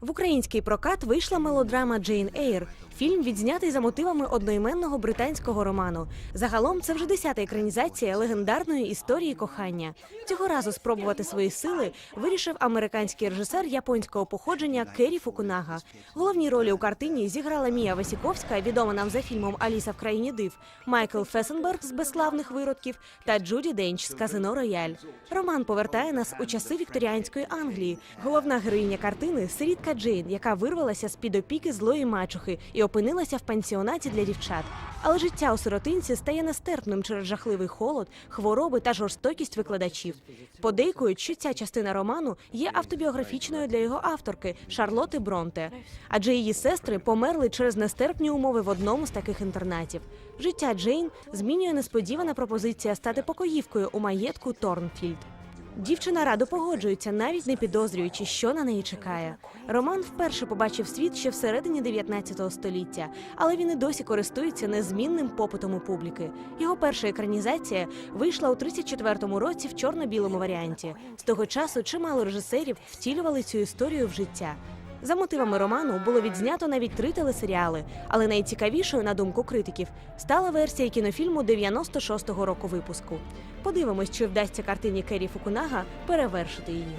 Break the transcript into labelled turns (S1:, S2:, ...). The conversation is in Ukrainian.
S1: В український прокат вийшла мелодрама Джейн Ейр. Фільм відзнятий за мотивами одноіменного британського роману. Загалом це вже десята екранізація легендарної історії кохання. Цього разу спробувати свої сили вирішив американський режисер японського походження Кері Фукунага. Головні ролі у картині зіграла Мія Васіковська, відома нам за фільмом Аліса в країні див, Майкл Фесенберг з безславних виродків та Джуді Денч з Казино Рояль. Роман повертає нас у часи вікторіанської Англії. Головна героїня картини сирітка Джейн, яка вирвалася з під опіки злої мачухи і опинилася в пансіонаті для дівчат. Але життя у сиротинці стає нестерпним через жахливий холод, хвороби та жорстокість викладачів. Подейкують, що ця частина роману є автобіографічною для його авторки Шарлоти Бронте, адже її сестри померли через нестерпні умови в одному з таких інтернатів. Життя Джейн змінює несподівана пропозиція стати покоївкою у маєтку Торнфільд. Дівчина радо погоджується, навіть не підозрюючи, що на неї чекає. Роман вперше побачив світ ще всередині 19 століття, але він і досі користується незмінним попитом у публіки. Його перша екранізація вийшла у 34-му році в чорно-білому варіанті. З того часу чимало режисерів втілювали цю історію в життя. За мотивами роману було відзнято навіть три телесеріали, але найцікавішою, на думку критиків, стала версія кінофільму 96-го року випуску. Подивимось, чи вдасться картині Кері Фукунага перевершити її.